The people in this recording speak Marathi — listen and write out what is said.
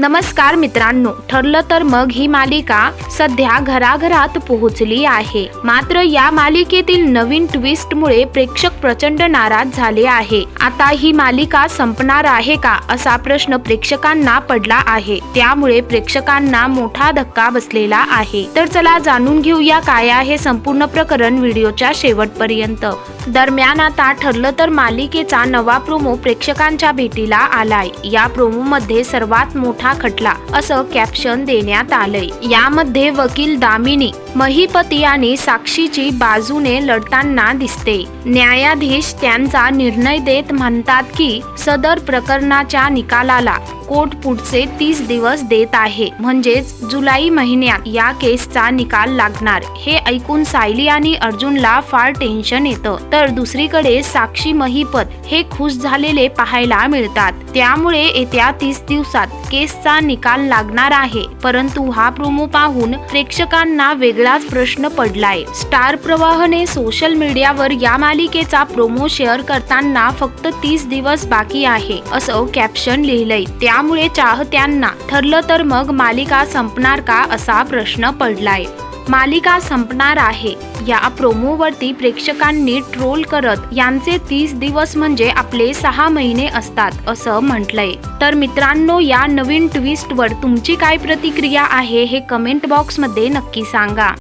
नमस्कार मित्रांनो ठरलं तर मग ही मालिका सध्या घराघरात पोहोचली आहे. मात्र या मालिकेतील नवीन ट्विस्टमुळे प्रेक्षक प्रचंड नाराज झाले आहे. आता ही मालिका संपणार आहे का असा प्रश्न प्रेक्षकांना पडला आहे. त्यामुळे प्रेक्षकांना मोठा धक्का बसलेला आहे. तर चला जाणून घेऊया काय आहे संपूर्ण प्रकरण व्हिडिओच्या शेवटपर्यंत. दरम्यान आता ठरलं तर मालिकेचा नवा प्रोमो प्रेक्षकांच्या भेटीला आलाय. या प्रोमो मध्ये सर्वात मोठा खटला असं कॅप्शन देण्यात आलंय. यामध्ये वकील दामिनी महिपती आणि साक्षीची बाजूने लढताना दिसते. न्यायाधीश त्यांचा निर्णय देत म्हणतात की सदर प्रकरणाच्या निकालाला कोर्ट पुढचे तीस दिवस देत आहे. म्हणजेच जुलै महिन्यात या केसचा निकाल लागणार. हे ऐकून सायली आणि अर्जुनला फार टेन्शन येतं. तर दुसरीकडे साक्षी महिपत हे खुश झालेले पाहायला मिळतात. त्यामुळे येत्या तीस दिवसात केसचा निकाल लागणार आहे. परंतु हा प्रोमो पाहून प्रेक्षकांना वेगळाच प्रश्न पडलाय. स्टार प्रवाहने सोशल मीडियावर या मालिकेचा प्रोमो शेअर करताना फक्त तीस दिवस बाकी आहे असं कॅप्शन लिहिलंय. त्यामुळे चाहत्यांना ठरलं तर मग मालिका संपणार का असा प्रश्न पडलाय. मालिका संपणार आहे. या प्रोमोवरती प्रेक्षकांनी ट्रोल करत यांचे तीस दिवस म्हणजे आपले सहा महिने असतात असं म्हटलंय. तर मित्रांनो या नवीन ट्विस्टवर तुमची काय प्रतिक्रिया आहे हे कमेंट बॉक्समध्ये नक्की सांगा.